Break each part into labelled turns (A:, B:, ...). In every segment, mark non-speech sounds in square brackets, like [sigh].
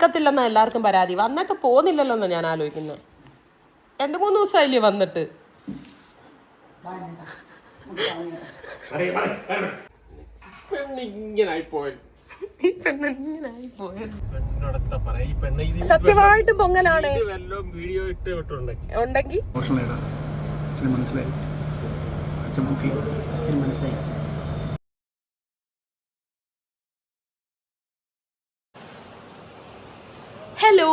A: ക്കത്തില്ലെന്നാ എല്ലാവർക്കും പരാതി. വന്നിട്ട് പോന്നില്ലല്ലോ എന്നാണ് ഞാൻ ആലോചിക്കുന്നത് രണ്ട് മൂന്ന് ദിവസമായില്ലേ വന്നിട്ട്. സത്യമായിട്ടും പൊങ്ങലാണ്.
B: വീഡിയോ ഇട്ട്
A: ഉണ്ടെങ്കിൽ
C: മനസ്സിലായി. മനസ്സിലായി.
A: ഹലോ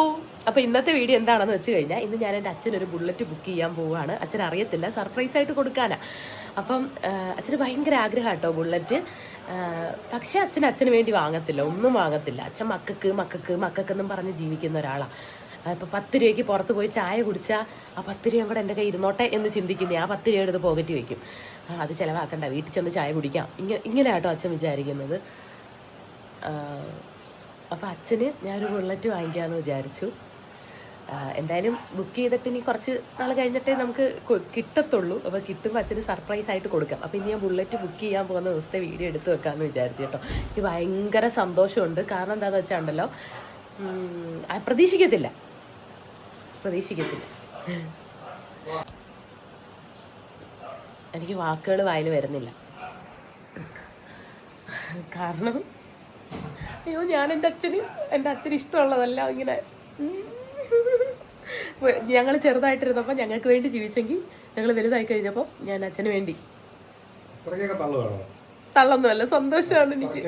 A: അപ്പോൾ ഇന്നത്തെ വീഡിയോ എന്താണെന്ന് വെച്ച് കഴിഞ്ഞാൽ ഇന്ന് ഞാൻ എന്റെ അച്ഛനൊരു ബുള്ളറ്റ് ബുക്ക് ചെയ്യാൻ പോവുകയാണ്. അച്ഛൻ അറിയത്തില്ല സർപ്രൈസ് ആയിട്ട് കൊടുക്കാനാ. അപ്പം അച്ഛന് ഭയങ്കര ആഗ്രഹം കേട്ടോ ബുള്ളറ്റ് പക്ഷേ അച്ഛൻ അച്ഛന് വേണ്ടി വാങ്ങത്തില്ല ഒന്നും വാങ്ങത്തില്ല. അച്ഛൻ മക്കൾക്ക് മക്കൾക്ക് മക്കൾക്കെന്നും പറഞ്ഞ് ജീവിക്കുന്ന ഒരാളാണ് ഇപ്പോൾ പത്ത് രൂപയ്ക്ക് പുറത്ത് പോയി ചായ കുടിച്ചാൽ ആ പത്ത് രൂപയും കൂടെ എന്റെ കയ്യിൽ ഇരുന്നോട്ടെ എന്ന് ചിന്തിക്കുന്നേ ആ പത്ത് രൂപ എടുത്ത് പോക്കറ്റ് വയ്ക്കും അത് ചിലവാക്കണ്ട വീട്ടിൽ ചെന്ന് ചായ കുടിക്കാം. ഇങ്ങനെ ഇങ്ങനെ കേട്ടോ അച്ഛൻ വിചാരിക്കുന്നത്. അപ്പോൾ അച്ഛന് ഞാനൊരു ബുള്ളറ്റ് വാങ്ങിക്കാമെന്ന് വിചാരിച്ചു. എന്തായാലും ബുക്ക് ചെയ്തിട്ട് ഇനി കുറച്ച് നാൾ കഴിഞ്ഞിട്ടേ നമുക്ക് കിട്ടത്തുള്ളൂ. അപ്പോൾ കിട്ടുമ്പോൾ അച്ഛന് സർപ്രൈസ് ആയിട്ട് കൊടുക്കാം. അപ്പോൾ ഇനി ഞാൻ ബുള്ളറ്റ് ബുക്ക് ചെയ്യാൻ പോകുന്ന ദിവസത്തെ വീഡിയോ എടുത്ത് വെക്കാമെന്ന് വിചാരിച്ചു കേട്ടോ. എനിക്ക് ഭയങ്കര സന്തോഷമുണ്ട്. കാരണം എന്താണെന്ന് വെച്ചാൽ ഉണ്ടല്ലോ പ്രതീക്ഷിക്കത്തില്ല. പ്രതീക്ഷിക്കത്തില്ല. എനിക്ക് വാക്കുകൾ വായിൽ വരുന്നില്ല. കാരണം അയ്യോ ഞാൻ എന്റെ അച്ഛന് എന്റെ അച്ഛന് ഇഷ്ടമുള്ളതല്ല ഇങ്ങനെ. ഞങ്ങൾ ചെറുതായിട്ടിരുന്നപ്പോൾ ഞങ്ങൾക്ക് വേണ്ടി ജീവിച്ചെങ്കിൽ ഞങ്ങൾ വലുതായി കഴിഞ്ഞപ്പോൾ ഞാൻ അച്ഛന് വേണ്ടി. തള്ളൊന്നുമല്ല സന്തോഷമാണ് എനിക്ക്.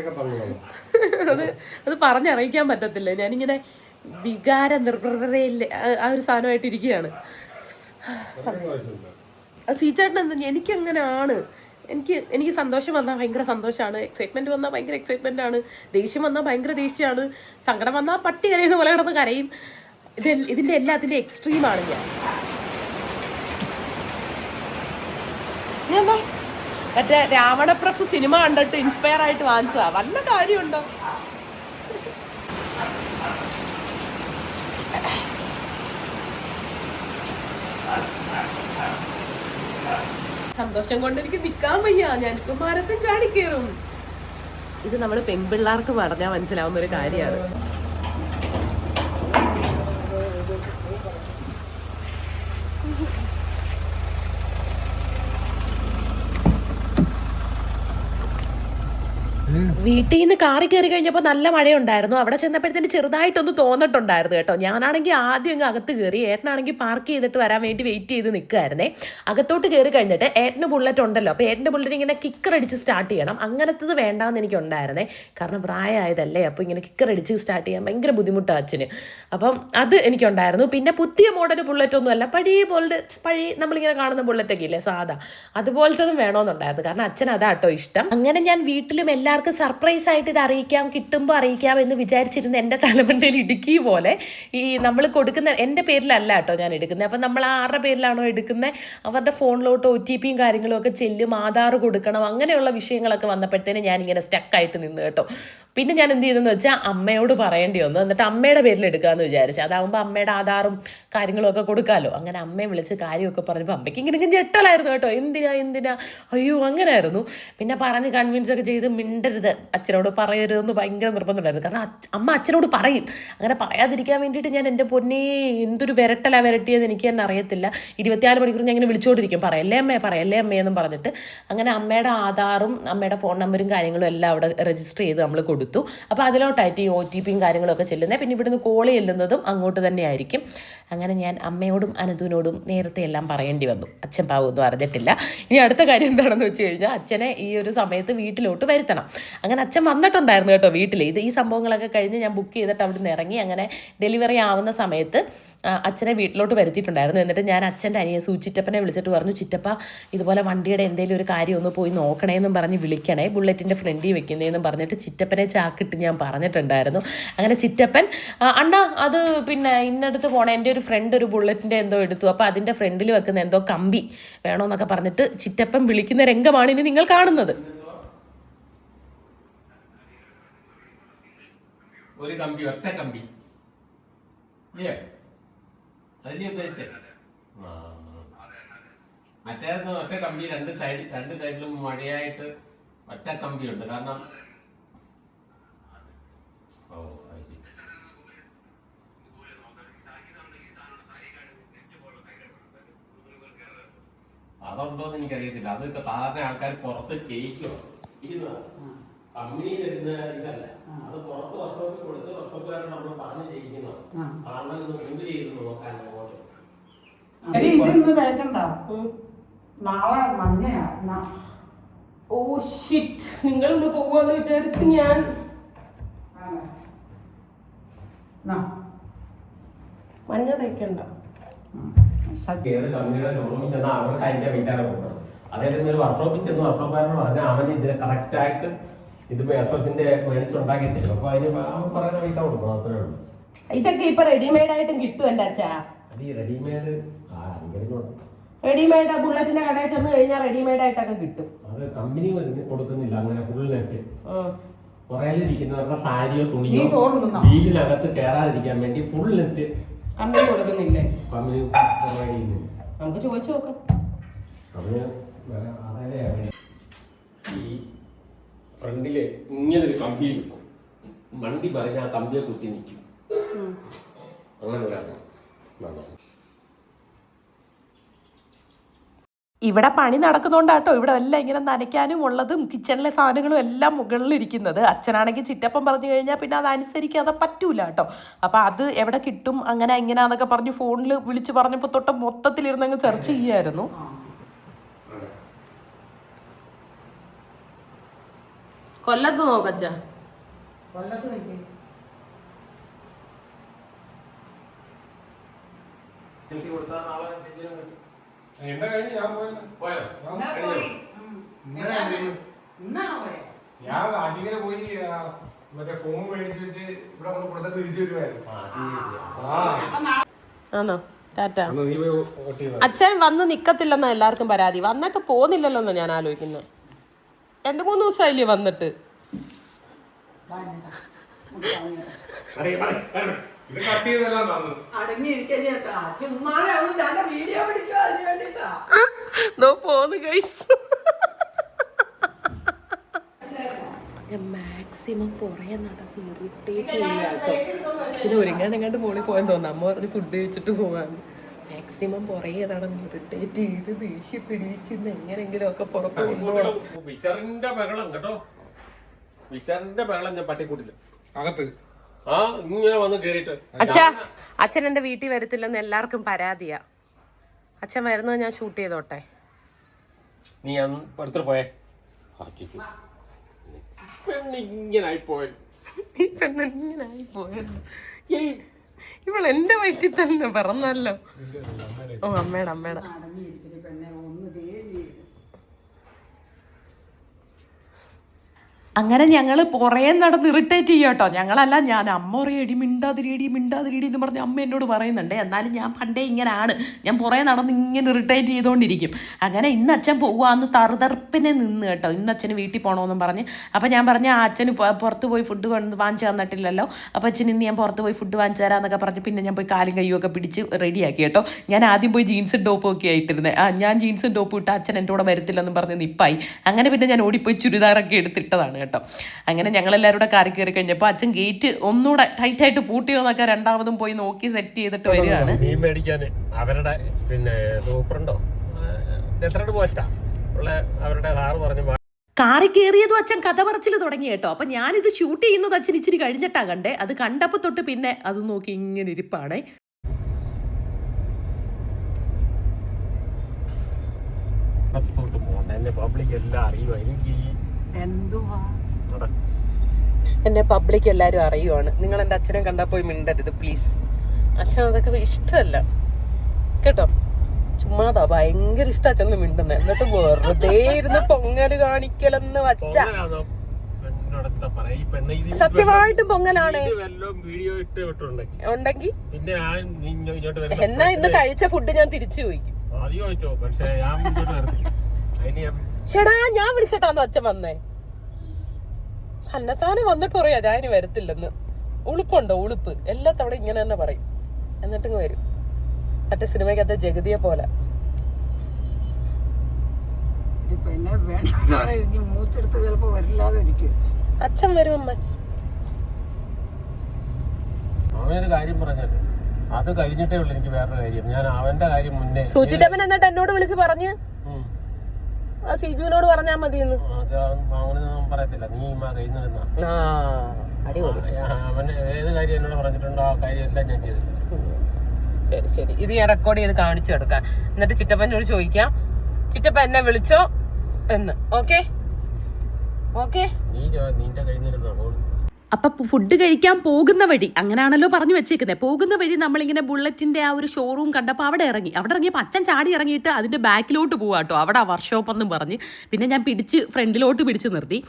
A: അത് അത് പറഞ്ഞറിയിക്കാൻ പറ്റത്തില്ല. ഞാനിങ്ങനെ വികാര നിർഭരയില്ല ആ ഒരു സാധനമായിട്ട് ഇരിക്കുകയാണ് അത് സീച്ചേട്ടൻ എന്താ എനിക്കങ്ങനെ ആണ് എനിക്ക് എനിക്ക് സന്തോഷം വന്നാൽ ഭയങ്കര സന്തോഷമാണ്. എക്സൈറ്റ്മെന്റ് വന്നാൽ ഭയങ്കര എക്സൈറ്റ്മെന്റ് ആണ്. ദേഷ്യം വന്നാൽ ഭയങ്കര ദേഷ്യമാണ്. സങ്കടം വന്നാൽ പട്ടി കരയുന്ന പോലെ കിടന്ന് കരയും. ഇത് ഇതിന്റെ എല്ലാത്തിന്റെ എക്സ്ട്രീമാണ് ഞാൻ. മറ്റേ രാവണപ്രഭു സിനിമ കണ്ടിട്ട് ഇൻസ്പയർ ആയിട്ട് വാങ്ങിച്ചതാ. വല്ല കാര്യമുണ്ടോ? സന്തോഷം കൊണ്ട് എനിക്ക് നിക്കാൻ വയ്യ. ഞാനിപ്പോ മരത്തിൽ ചാടിക്കേറും ഇത് നമ്മൾ പെൺപിള്ളേർക്ക് പറഞ്ഞാൽ മനസ്സിലാവുന്ന ഒരു കാര്യമാണ്. വീട്ടിൽ നിന്ന് കാറി കയറി കഴിഞ്ഞപ്പോൾ നല്ല മഴയുണ്ടായിരുന്നു. അവിടെ ചെന്നപ്പോഴത്തേന് ചെറുതായിട്ടൊന്ന് തോന്നിട്ടുണ്ടായിരുന്നു കേട്ടോ. ഞാനാണെങ്കിൽ ആദ്യം അങ്ങ് അകത്ത് കയറി ഏട്ടനാണെങ്കിൽ പാർക്ക് ചെയ്തിട്ട് വരാൻ വേണ്ടി വെയിറ്റ് ചെയ്ത് നിൽക്കുമായിരുന്നേ അകത്തോട്ട് കയറി കഴിഞ്ഞിട്ട് ഏട്ടന് ബുള്ളറ്റ് ഉണ്ടല്ലോ. അപ്പോൾ ഏട്ടന്റെ ബുള്ളറ്റ് ഇങ്ങനെ കിക്കർ അടിച്ച് സ്റ്റാർട്ട് ചെയ്യണം. അങ്ങനത്തത് വേണ്ടാന്ന് എനിക്ക് ഉണ്ടായിരുന്നേ കാരണം പ്രായമായതല്ലേ. അപ്പോൾ ഇങ്ങനെ കിക്കർ അടിച്ച് സ്റ്റാർട്ട് ചെയ്യാൻ ഭയങ്കര ബുദ്ധിമുട്ടാണ് അച്ഛന്. അപ്പം അത് എനിക്കുണ്ടായിരുന്നു. പിന്നെ പുതിയ മോഡൽ ബുള്ളറ്റ് ഒന്നുമല്ല. പഴയ പോലെ പഴയ നമ്മളിങ്ങനെ കാണുന്ന ബുള്ളറ്റൊക്കെ ഇല്ലേ? സാധാ. അതുപോലത്തതും വേണമെന്നുണ്ടായിരുന്നു കാരണം അച്ഛൻ അതാട്ടോ ഇഷ്ടം. അങ്ങനെ ഞാൻ വീട്ടിലും എല്ലാവർക്കും സർപ്രൈസ് ആയിട്ട് ഇത് അറിയിക്കാം കിട്ടുമ്പോൾ അറിയിക്കാം എന്ന് വിചാരിച്ചിരുന്ന എന്റെ തലമണ്ടയിൽ ഇടുക്കി പോലെ ഈ നമ്മൾ കൊടുക്കുന്ന എന്റെ പേരിലല്ല കേട്ടോ ഞാൻ എടുക്കുന്നത്. അപ്പം നമ്മൾ ആരുടെ പേരിലാണോ എടുക്കുന്നത്? അവരുടെ ഫോണിലോട്ട് ഒ ടി പിയും കാര്യങ്ങളും ഒക്കെ ചെല്ലും ആധാർ കൊടുക്കണം അങ്ങനെയുള്ള വിഷയങ്ങളൊക്കെ വന്നപ്പോഴത്തേന് ഞാനിങ്ങനെ സ്റ്റക്കായിട്ട് നിന്ന് കേട്ടോ. പിന്നെ ഞാൻ എന്ത് ചെയ്തെന്ന് വെച്ചാൽ അമ്മയോട് പറയേണ്ടി വന്നു. എന്നിട്ട് അമ്മയുടെ പേരിൽ എടുക്കാമെന്ന് വിചാരിച്ചു. അതാകുമ്പോൾ അമ്മയുടെ ആധാറും കാര്യങ്ങളും ഒക്കെ കൊടുക്കാമല്ലോ അങ്ങനെ അമ്മയെ വിളിച്ച് കാര്യമൊക്കെ പറഞ്ഞപ്പോൾ അമ്മയ്ക്ക് ഇങ്ങനെ ഞെട്ടലായിരുന്നു കേട്ടോ. എന്തിനാ എന്തിനാ? അയ്യോ അങ്ങനെയായിരുന്നു പിന്നെ പറഞ്ഞ് കൺവിൻസ് ഒക്കെ ചെയ്ത് മിണ്ടരുത്. അച്ഛനോട് പറയരുതെന്ന് ഭയങ്കര നിർബന്ധമുണ്ടായിരുന്നു. കാരണം അമ്മ അച്ഛനോട് പറയും. അങ്ങനെ പറയാതിരിക്കാൻ വേണ്ടിയിട്ട് ഞാൻ എന്റെ പൊന്നേ എന്തൊരു വിരട്ടല വിരട്ടിയെന്ന് എനിക്ക് തന്നെ അറിയത്തില്ല. ഇരുപത്തിനാല് മണിക്കൂർ ഞാൻ ഇങ്ങനെ വിളിച്ചുകൊണ്ടിരിക്കും പറയല്ലേ അമ്മയെ പറയല്ലേ അമ്മേ എന്നും പറഞ്ഞിട്ട്. അങ്ങനെ അമ്മയുടെ ആധാറും അമ്മയുടെ ഫോൺ നമ്പറും കാര്യങ്ങളും എല്ലാം അവിടെ രജിസ്റ്റർ ചെയ്ത് നമ്മൾ കൊടുത്തു. അപ്പോൾ അതിലോട്ടായിട്ട് ഈ ഒ ടി പിയും കാര്യങ്ങളൊക്കെ ചെല്ലുന്നത് പിന്നെ ഇവിടുന്ന് കോൾ ചെല്ലുന്നതും അങ്ങോട്ട് തന്നെ ആയിരിക്കും. അങ്ങനെ ഞാൻ അമ്മയോടും അനന്തുവിനോടും നേരത്തെ എല്ലാം പറയേണ്ടി വന്നു. അച്ഛൻ പാവമൊന്നും അറിഞ്ഞിട്ടില്ല. ഇനി അടുത്ത കാര്യം എന്താണെന്ന് വെച്ച് കഴിഞ്ഞാൽ അച്ഛനെ ഈ ഒരു സമയത്ത് വീട്ടിലോട്ട് വരുത്തണം. അങ്ങനെ അച്ഛൻ വന്നിട്ടുണ്ടായിരുന്നു കേട്ടോ വീട്ടിൽ ഇത് ഈ സംഭവങ്ങളൊക്കെ കഴിഞ്ഞ് ഞാൻ ബുക്ക് ചെയ്തിട്ട് അവിടുന്ന് ഇറങ്ങി. അങ്ങനെ ഡെലിവറി ആവുന്ന സമയത്ത് അച്ഛനെ വീട്ടിലോട്ട് വരുത്തിയിട്ടുണ്ടായിരുന്നു. എന്നിട്ട് ഞാൻ അച്ഛന്റെ അനിയ സൂചിറ്റപ്പനെ വിളിച്ചിട്ട് പറഞ്ഞു ചിറ്റപ്പ ഇതുപോലെ വണ്ടിയുടെ എന്തെങ്കിലും ഒരു കാര്യം ഒന്ന് പോയി നോക്കണേന്നും പറഞ്ഞ് വിളിക്കണേ. ബുള്ളറ്റിന്റെ ഫ്രണ്ടിൽ വെക്കുന്നതെന്നും പറഞ്ഞിട്ട് ചിറ്റപ്പനെ ചാക്കിട്ട് ഞാൻ പറഞ്ഞിട്ടുണ്ടായിരുന്നു. അങ്ങനെ ചിറ്റപ്പൻ അണ്ണ അത് പിന്നെ ഇന്നടുത്ത് പോണേ. എന്റെ ഒരു ഫ്രണ്ട് ഒരു ബുള്ളറ്റിന്റെ എന്തോ എടുത്തു. അപ്പോൾ അതിന്റെ ഫ്രണ്ടിൽ വെക്കുന്ന എന്തോ കമ്പി വേണമെന്നൊക്കെ പറഞ്ഞിട്ട് ചിറ്റപ്പൻ വിളിക്കുന്ന രംഗമാണ് ഇനി നിങ്ങൾ കാണുന്നത്.
B: ഒരു കമ്പി ഒറ്റ കമ്പി. ഇല്ലേ? അതല്ലേ ഉദ്ദേശിച്ചേ മറ്റേത് ഒറ്റ കമ്പി രണ്ട് സൈഡിൽ രണ്ട് സൈഡിലും മഴയായിട്ട് ഒറ്റ കമ്പിയുണ്ട്. കാരണം ഓ അത് ശരി. അതുണ്ടോന്ന് എനിക്കറിയത്തില്ല. അത് സാധാരണ ആൾക്കാർ പുറത്ത് ചെയ്യിക്കുക കമ്പനി തരുന്ന ഇതല്ല. അത് പുറത്ത് വർഷോപ്പിൽ കൊടുത്ത് വർഷോപ്പുകാരെ നമ്മൾ പറഞ്ഞ് ചെയ്യിക്കുന്നതാണ് അതാണ് മുമ്പ്
D: ഇതൊന്നും കഴിക്കണ്ട നാളെ മഞ്ഞയാ.
A: ഓ ഷിറ്റ് നിങ്ങളിന്ന് പോവാന്ന് വിചാരിച്ചു ഞാൻ
D: നാ.
A: മഞ്ഞ തയ്ക്കണ്ട
B: ഒരു വർക്ക്ഷോപ്പിൽ ചെന്ന് അവൻ കറക്റ്റ് ആയിട്ട് മേടിച്ചുണ്ടാക്കി തരും അപ്പൊ അതിന് പറയുന്ന പൈസ കൊടുക്കണം അത്രേ ഉള്ളൂ.
A: ഇതൊക്കെ ഇപ്പൊ റെഡിമെയ്ഡ് ആയിട്ടും കിട്ടും എന്റെ അച്ഛാ.
B: റെഡിമെയ്ഡ്
A: ബുള്ളറ്റിന്റെ കടയിൽ ചെന്ന് കഴിഞ്ഞാൽ റെഡിമെയ്ഡ് ആയിട്ടൊക്കെ കിട്ടും.
B: അത് കമ്പനി കൊടുക്കുന്നില്ല അങ്ങനെ ഫുൾ നെറ്റ്. പുറയിലിരിക്കുന്നവരുടെ സാരിയോ തുണിയോ? വീലിനകത്ത് കയറാതിരിക്കാൻ വേണ്ടി ഫുൾ നെറ്റ്
A: കമ്പനി കൊടുക്കുന്നില്ലേ?
B: കമ്പനി പ്രൊവൈഡ് ചെയ്യുന്നില്ല.
A: നമുക്ക് ചോദിച്ചു നോക്കാം.
B: ഈ ഫ്രണ്ടിൽ ഇങ്ങനെ ഒരു കമ്പി നിൽക്കും. വണ്ടി പറഞ്ഞ ആ കമ്പിയെ കുത്തി നിൽക്കും. അങ്ങനെ ഒരാളാണ്
A: ഇവിടെ പണി നടക്കുന്നോണ്ടാട്ടോ ഇവിടെ എല്ലാം ഇങ്ങനെ നനയ്ക്കാനും ഉള്ളതും കിച്ചണിലെ സാധനങ്ങളും എല്ലാം മുകളിലിരിക്കുന്നത് അച്ഛനാണെങ്കിൽ ചിറ്റപ്പം പറഞ്ഞു കഴിഞ്ഞാൽ പിന്നെ അതനുസരിക്കാതെ പറ്റൂല കേട്ടോ. അപ്പോൾ അത് എവിടെ കിട്ടും? അങ്ങനെ ഇങ്ങനെയാന്നൊക്കെ പറഞ്ഞ് ഫോണിൽ വിളിച്ച് പറഞ്ഞപ്പോൾ തൊട്ട് മൊത്തത്തിലിരുന്നങ്ങ് സെർച്ച് ചെയ്യായിരുന്നു. കൊല്ലത്ത് നോക്കച്ചാ
D: കൊല്ലത്ത് നിൽക്ക്.
B: എനിക്ക് കൊടുത്താൽ നാളെ എന്തെങ്കിലും
E: എന്റെ കഴിഞ്ഞ് ഞാൻ പോയല്ലോ
B: പോയോ
D: പോയി. ഉം.
E: ഇന്നലെ ആയിരുന്നു.
D: ഇന്നാണോ പോയെ?
E: ഞാൻ അടിക്കലെ പോയി ആ, മറ്റേ ഫോൺ മേടിച്ച് വെച്ച് ഇവിടെ കൊണ്ട് തിരിച്ചു വരുമായിരുന്നു
B: ആ, അത്
D: അപ്പൊ നാളെ
A: ആണോ ടാറ്റ
E: അന്ന് നീ പോയി വോട്ട് ചെയ്ത
A: അച്ഛൻ വന്ന് നിക്കത്തില്ലെന്ന എല്ലാവർക്കും പരാതി വന്നിട്ട് പോകുന്നില്ലല്ലോ എന്നാ ഞാൻ ആലോചിക്കുന്നു രണ്ട് മൂന്ന് ദിവസമായില്ലേ വന്നിട്ട്
D: വാ ഇങ്ങോട്ട്. നമുക്ക് പറഞ്ഞേരാം.
B: പറയ്, പറയ്, പറയ്.
E: ഇത് കട്ട് ചെയ്തെല്ലാം തന്നു.
D: ചുമ്മാതെ അവൾ വീഡിയോ പിടിക്കുക അതിന് വേണ്ടിട്ടാ.
A: നോ പോന്ന് കഴിച്ചു ഞാൻ മാക്സിമം പുറകെ നടന്ന് ഇറിറ്റേറ്റ് ചെയ്യാട്ടോ അച്ഛന് ഒരുങ്ങാനെങ്ങാണ്ട് മോളിൽ പോയെന്ന് തോന്നുന്നു. അമ്മ പറഞ്ഞ് ഫുഡ് കഴിച്ചിട്ട് പോകാന്ന് മാക്സിമം പുറകെ നടന്ന് ഇറിറ്റേറ്റ് ചെയ്ത് ദേഷ്യം പിടിച്ചിന്ന് എങ്ങനെങ്കിലും ഒക്കെ പുറത്ത് കൊണ്ടുപോകണം
B: ബഹളം കേട്ടോ. വിചാറിന്റെ ബഹളം ഞാൻ പട്ടിക്കൂട്ടില്ല.
E: അകത്ത്.
B: ആ ഇങ്ങനെ വന്ന് കേറിയിട്ട്.
A: അച്ഛാ അച്ഛൻ എന്റെ വീട്ടിൽ വരത്തില്ലെന്ന് എല്ലാവർക്കും പരാതിയാ. അച്ഛൻ വരുന്നത് ഞാൻ ഷൂട്ട് ചെയ്തോട്ടെ.
B: നീ പോയേ.
A: ഇവൾ എന്റെ വയറ്റിൽ തന്നെ പറഞ്ഞല്ലോ ഓ അമ്മയുടെ അമ്മയുടെ അങ്ങനെ ഞങ്ങൾ പുറേ നടന്ന് ഇറിറ്റേറ്റ് ചെയ്യും കേട്ടോ ഞങ്ങളല്ല ഞാൻ അമ്മ പറയും എടി മിണ്ടാതിരിയടി മിണ്ടാതിരിയടി എന്ന് പറഞ്ഞ് അമ്മ എന്നോട് പറയുന്നുണ്ട്. എന്നാലും ഞാൻ പണ്ടേ ഇങ്ങനെയാണ് ഞാൻ പുറേ നടന്ന് ഇങ്ങനെ ഇറിറ്റേറ്റ് ചെയ്തുകൊണ്ടിരിക്കും അങ്ങനെ ഇന്ന് അച്ഛൻ പോവാന്ന് തറുതർപ്പിനെ നിന്ന് കേട്ടോ. ഇന്ന് അച്ഛന് വീട്ടിൽ പോകണമെന്നും പറഞ്ഞ്. അപ്പോൾ ഞാൻ പറഞ്ഞ ആ അച്ഛന് പുറത്ത് പോയി ഫുഡ് വാങ്ങിച്ചു തന്നിട്ടില്ലല്ലോ. അപ്പോൾ അച്ഛൻ ഇന്ന് ഞാൻ പുറത്ത് പോയി ഫുഡ് വാങ്ങിച്ചു തരാമെന്നൊക്കെ പറഞ്ഞ് പിന്നെ ഞാൻ പോയി കാലും കയ്യും ഒക്കെ പിടിച്ച് റെഡിയാക്കി കേട്ടോ. ഞാൻ ആദ്യം പോയി ജീൻസും ടോപ്പും ഒക്കെ ആയിട്ടിരുന്നത് ആ ഞാൻ ജീൻസും ടോപ്പും ഇട്ട് അച്ഛൻ എന്റെ കൂടെ വരത്തില്ലെന്നും പറഞ്ഞ് നിപ്പായി. അങ്ങനെ പിന്നെ ഞാൻ ഓടിപ്പോയി ചുരിദാറൊക്കെ എടുത്തിട്ടതാണ്. കേട്ടോ. അങ്ങനെ ഞങ്ങളെല്ലാവരും കൂടെ കാറി കയറി കഴിഞ്ഞപ്പോൾ അച്ഛൻ ഗേറ്റ് ഒന്നുകൂടെ ടൈറ്റായിട്ട് പൂട്ടിയോ എന്നൊക്കെ രണ്ടാമതും പോയി നോക്കി സെറ്റ് ചെയ്തിട്ട് വരികയാണ്.
B: മീൻ മേടിക്കാൻ അവരുടെ പിന്നെ സൂപ്പറുണ്ടോ എത്ര പോസ്റ്റാ ഉള്ള അവരുടെ സാറ് പറഞ്ഞു
A: കാറി കയറിയതും അച്ഛൻ കഥ പറച്ചിൽ തുടങ്ങി കേട്ടോ. അപ്പം ഞാനിത് ഷൂട്ട് ചെയ്യുന്നത് അച്ഛൻ ഇച്ചിരി കഴിഞ്ഞിട്ടാ കണ്ടേ. അത് കണ്ടപ്പോൾ തൊട്ട് പിന്നെ അത് നോക്കി ഇങ്ങനെ ഇരിപ്പാണേ.
B: പബ്ലിക് എല്ലാം അറിയുമോ എനിക്ക് ഈ
A: എന്നെ പബ്ലിക് എല്ലാരും അറിയുവാണ്. നിങ്ങൾ എന്റെ അച്ഛനെ കണ്ടാൽ പോയി മിണ്ടരുത് പ്ലീസ് അച്ഛൻ അതൊക്കെ ഇഷ്ടമല്ല. കേട്ടോ? ചുമ്മാതാ ഭയങ്കര ഇഷ്ടം അച്ഛൻ മിണ്ടുന്നത് എന്നിട്ട് വെറുതെ ഇരുന്ന് പൊങ്ങൽ കാണിക്കലെന്ന് വച്ച.
B: പൊങ്ങലാണോ? പെണ്ണിനോടെന്താ ഈ പെണ്ണ് ഇത്
A: സത്യമായിട്ടും പൊങ്ങലാണ്. ഉണ്ടെങ്കിൽ
B: പിന്നെ ഞാൻ നീ ഇങ്ങോട്ട് വരുന്ന
A: എന്നാ ഇന്ന് കഴിച്ച ഫുഡ് ഞാൻ തിരിച്ചു ചോദിക്കും. ചേടാ ഞാൻ വിളിച്ചിട്ടാന്ന് അച്ഛൻ വന്നേ. തന്നെത്താനെ വന്നിട്ട് പറയാ ഞാൻ ഇനി വരത്തില്ലെന്ന്. ഉളുപ്പുണ്ടോ? ഉളുപ്പ്. എല്ലാ തവണ ഇങ്ങനെ തന്നെ പറയും. എന്നിട്ടിങ്ങ് വരും. മറ്റേ സിനിമയ്ക്കകത്തെ ജഗതിയെ പോലെ. അച്ഛൻ വരും അമ്മ.
B: അവനൊരു കാര്യം പറഞ്ഞാൽ അത് കഴിഞ്ഞിട്ടേ ഉള്ളൂ എനിക്ക് വേറൊരു കാര്യം. ഞാൻ അവന്റെ കാര്യം മുന്നേ
A: സൂചിറ്റമ്മൻ എന്നിട്ട് എന്നോട് വിളിച്ച് പറഞ്ഞു? സിജുവിനോട് പറഞ്ഞാൽ
B: മതി പറയത്തില്ല. നീ
A: അടിപൊളി.
B: അവൻ ഏത് കാര്യം എന്നോട് പറഞ്ഞിട്ടുണ്ടോ ആ കാര്യം എല്ലാം ഞാൻ ചെയ്തിട്ടുണ്ട്.
A: ശരി ശരി. ഇത് ഞാൻ റെക്കോർഡ് ചെയ്ത് കാണിച്ചു കൊടുക്കാം. എന്നിട്ട് ചിറ്റപ്പനോട് ചോദിക്കാം. ചിറ്റപ്പ എന്നെ വിളിച്ചോ എന്ന്. ഓക്കെ ഓക്കെ
B: നീ നിന്റെ കയ്യിൽ നിന്നിരുന്ന
A: അപ്പം ഫുഡ് കഴിക്കാൻ പോകുന്ന വഴി അങ്ങനെയാണല്ലോ പറഞ്ഞു വെച്ചേക്കുന്നത് പോകുന്ന വഴി നമ്മളിങ്ങനെ ബുള്ളറ്റിന്റെ ആ ഒരു ഷോറൂം കണ്ടപ്പോൾ അവിടെ ഇറങ്ങി. അവിടെ ഇറങ്ങിയപ്പോൾ അച്ഛൻ ചാടി ഇറങ്ങിയിട്ട് അതിന്റെ ബാക്കിലോട്ട് പോകാം കേട്ടോ അവിടെ വർക്ക്ഷോപ്പ് എന്നും പറഞ്ഞ്. പിന്നെ ഞാൻ പിടിച്ച് ഫ്രണ്ടിലോട്ട് പിടിച്ച് നിർത്തി.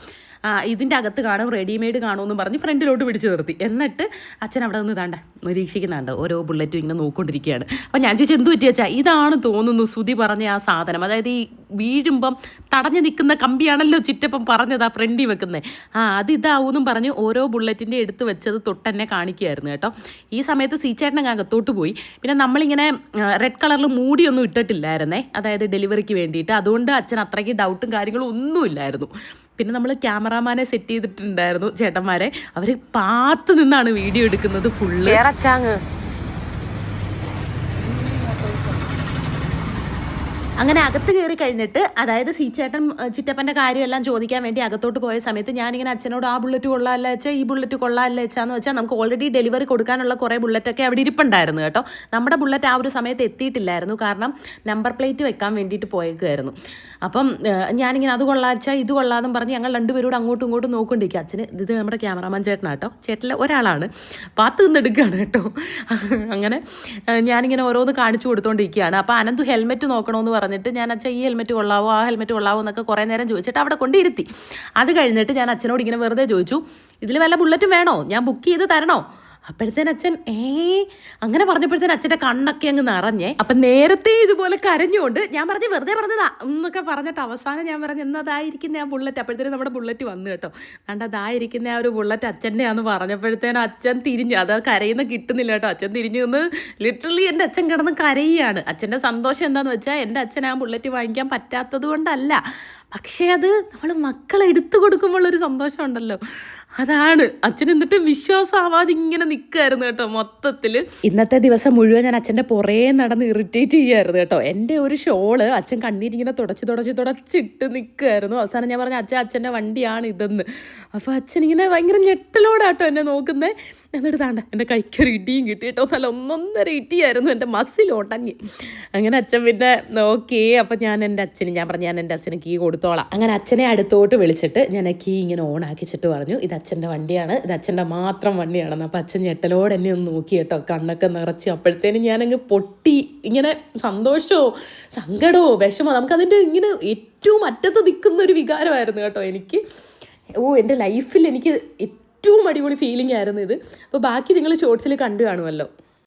A: ഇതിന്റെ അകത്ത് കാണും റെഡിമെയ്ഡ് കാണുമെന്ന് പറഞ്ഞ് ഫ്രണ്ടിലോട്ട് പിടിച്ചു നിർത്തി. എന്നിട്ട് അച്ഛൻ അവിടെ നിന്ന് താണ്ട നിരീക്ഷിക്കുന്നുണ്ട്. ഓരോ ബുള്ളറ്റും ഇങ്ങനെ നോക്കിക്കൊണ്ടിരിക്കുകയാണ്. അപ്പം ഞാൻ ചോദിച്ചാൽ എന്ത് പറ്റിയ ഇതാണ് തോന്നുന്നു സുതി പറഞ്ഞ ആ സാധനം. അതായത് ഈ വീഴുമ്പം തടഞ്ഞു നിൽക്കുന്ന കമ്പിയാണല്ലോ ചിറ്റപ്പം പറഞ്ഞത് ആ ഫ്രണ്ടി വെക്കുന്നത് ആ അത് ഇതാവൂന്നും പറഞ്ഞ് ഓരോ ബുള്ളറ്റിന്റെ എടുത്ത് വെച്ചത് തൊട്ടെന്നെ കാണിക്കുകയായിരുന്നു കേട്ടോ. ഈ സമയത്ത് സീച്ചേട്ടൻ അകത്തോട്ട് പോയി. പിന്നെ നമ്മളിങ്ങനെ റെഡ് കളറിൽ മൂടിയൊന്നും ഇട്ടിട്ടില്ലായിരുന്നേ. അതായത് ഡെലിവറിക്ക് വേണ്ടിയിട്ട്. അതുകൊണ്ട് അച്ഛൻ അത്രയ്ക്ക് ഡൗട്ടും കാര്യങ്ങളും ഒന്നുമില്ലായിരുന്നു. പിന്നെ നമ്മൾ ക്യാമറാമാനെ സെറ്റ് ചെയ്തിട്ടുണ്ടായിരുന്നു ചേട്ടന്മാരെ. അവർ പാത്ത് നിന്നാണ് വീഡിയോ എടുക്കുന്നത് ഫുള്ള് അങ്ങനെ അകത്ത് കയറി കഴിഞ്ഞിട്ട് അതായത് സീച്ചേട്ടൻ ചിറ്റപ്പന്റെ കാര്യമെല്ലാം ചോദിക്കാൻ വേണ്ടി അകത്തോട്ട് പോയ സമയത്ത് ഞാനിങ്ങനെ അച്ഛനോട് ആ ബുള്ളറ്റ് കൊള്ളാമല്ല വെച്ചാൽ ഈ ബുള്ളറ്റ് കൊള്ളാമല്ല വെച്ചാന്ന് വെച്ചാൽ നമുക്ക് ഓൾറെഡി ഡെലിവറി കൊടുക്കാനുള്ള കുറേ ബുള്ളറ്റൊക്കെ അവിടെ ഇരിപ്പുണ്ടായിരുന്നു കേട്ടോ. നമ്മുടെ ബുള്ളറ്റ് ആ ഒരു സമയത്ത് എത്തിയിട്ടില്ലായിരുന്നു. കാരണം നമ്പർ പ്ലേറ്റ് വെക്കാൻ വേണ്ടിയിട്ട് പോയേക്കുമായിരുന്നു അപ്പം ഞാനിങ്ങനെ അത് കൊള്ളാച്ചാൽ ഇത് കൊള്ളാമെന്നും പറഞ്ഞ് ഞങ്ങൾ രണ്ടുപേരോട് അങ്ങോട്ടും ഇങ്ങോട്ടും നോക്കൊണ്ടിരിക്കുക അച്ഛന് ഇത് നമ്മുടെ ക്യാമറാമാൻ ചേട്ടനാട്ടോ ചേട്ടനിലെ ഒരാളാണ്. പാത്ത് നിന്നെടുക്കുകയാണ് കേട്ടോ. [laughs] അങ്ങനെ ഞാനിങ്ങനെ ഓരോന്ന് കാണിച്ചു കൊടുത്തോണ്ടിരിക്കുകയാണ്. അപ്പോൾ അനന്തു ഹെൽമെറ്റ് നോക്കണമെന്ന് പറഞ്ഞിട്ട് ഞാൻ അച്ഛൻ ഈ ഹെൽമെറ്റ് കൊള്ളാവോ? ആ ഹെൽമെറ്റ് കൊള്ളാവോ? എന്നൊക്കെ കുറേ നേരം ചോദിച്ചിട്ട് അവിടെ കൊണ്ടിരുത്തി. അത് കഴിഞ്ഞിട്ട് ഞാൻ അച്ഛനോട് ഇങ്ങനെ വെറുതെ ചോദിച്ചു ഇതിൽ വല്ല ബുള്ളറ്റും വേണോ? ഞാൻ ബുക്ക് ചെയ്ത് തരണോ? അപ്പോഴത്തേന് അച്ഛൻ ഏ അങ്ങനെ പറഞ്ഞപ്പോഴത്തേന് അച്ഛന്റെ കണ്ണൊക്കെ അങ്ങ് നിറഞ്ഞേ. അപ്പം നേരത്തെ ഇതുപോലെ കരഞ്ഞുകൊണ്ട് ഞാൻ പറഞ്ഞ് വെറുതെ പറഞ്ഞതാ എന്നൊക്കെ പറഞ്ഞിട്ട് അവസാനം ഞാൻ പറഞ്ഞു എന്നതായിരിക്കുന്ന ആ ബുള്ളറ്റ് അപ്പോഴത്തേനും നമ്മുടെ ബുള്ളറ്റ് വന്നു കേട്ടോ. കണ്ട അതായിരിക്കുന്ന ആ ഒരു ബുള്ളറ്റ് അച്ഛന്റെ ആന്ന് പറഞ്ഞപ്പോഴത്തേനും അച്ഛൻ തിരിഞ്ഞു. അത് കരയുന്ന കിട്ടുന്നില്ല കേട്ടോ. അച്ഛൻ തിരിഞ്ഞു നിന്ന് ലിറ്ററലി എന്റെ അച്ഛൻ കിടന്ന് കരയുകയാണ്. അച്ഛന്റെ സന്തോഷം എന്താണെന്ന് വെച്ചാൽ എന്റെ അച്ഛൻ ആ ബുള്ളറ്റ് വാങ്ങിക്കാൻ പറ്റാത്തത് കൊണ്ടല്ല. പക്ഷേ അത് നമ്മൾ മക്കളെ എടുത്തു കൊടുക്കുമ്പോഴുള്ളൊരു സന്തോഷം ഉണ്ടല്ലോ അതാണ്. അച്ഛൻ എന്നിട്ട് വിശ്വാസമാവാതെ ഇങ്ങനെ നിൽക്കുമായിരുന്നു കേട്ടോ മൊത്തത്തിൽ ഇന്നത്തെ ദിവസം മുഴുവൻ ഞാൻ അച്ഛന്റെ പുറേ നടന്ന് ഇറിറ്റേറ്റ് ചെയ്യുമായിരുന്നു കേട്ടോ. എന്റെ ഒരു ഷോൾ അച്ഛൻ കണ്ണീരിങ്ങനെ തുടച്ച് തുടച്ച് തുടച്ചിട്ട് നിൽക്കുമായിരുന്നു അവസാനം ഞാൻ പറഞ്ഞു അച്ഛൻ അച്ഛന്റെ വണ്ടിയാണ് ഇതെന്ന്. അപ്പോൾ അച്ഛൻ ഇങ്ങനെ ഭയങ്കര ഞെട്ടലോടാട്ടോ എന്നെ നോക്കുന്നത് എന്നിട്ട് താണ്ട എന്റെ കൈക്കൊരു ഇടിയും കിട്ടി കേട്ടോ. നല്ല ഒന്നൊന്നര ഇടിയായിരുന്നു എന്റെ മസിൽ അങ്ങനെ അച്ഛൻ പിന്നെ നോക്കി അപ്പം ഞാൻ എന്റെ അച്ഛന് ഞാൻ പറഞ്ഞു ഞാൻ എന്റെ അച്ഛന് കീ കൊടുത്തോളാം. അങ്ങനെ അച്ഛനെ അടുത്തോട്ട് വിളിച്ചിട്ട് ഞാൻ കീ ഇങ്ങനെ ഓൺ ആക്കിച്ചിട്ട് പറഞ്ഞു. ഇത് അച്ഛന്റെ വണ്ടിയാണ്. ഇത് അച്ഛന്റെ മാത്രം വണ്ടിയാണെന്ന്. അപ്പം അച്ഛൻ ഞെട്ടലോടെ എന്നെ ഒന്ന് നോക്കി കേട്ടോ. കണ്ണൊക്കെ നിറച്ച്. അപ്പോഴത്തേനും ഞാനങ്ങ് പൊട്ടി. ഇങ്ങനെ സന്തോഷമോ സങ്കടമോ വിഷമോ നമുക്കതിന്റെ ഇങ്ങനെ ഏറ്റവും അറ്റത്ത് നിൽക്കുന്ന ഒരു വികാരമായിരുന്നു കേട്ടോ എനിക്ക്. ഓ എന്റെ ലൈഫിൽ എനിക്ക് ഏറ്റവും അടിപൊളി ഫീലിംഗ് ആയിരുന്നു ഇത്. അപ്പോൾ ബാക്കി നിങ്ങൾ ഷോർട്സിൽ കണ്ടു കാണുമല്ലോ.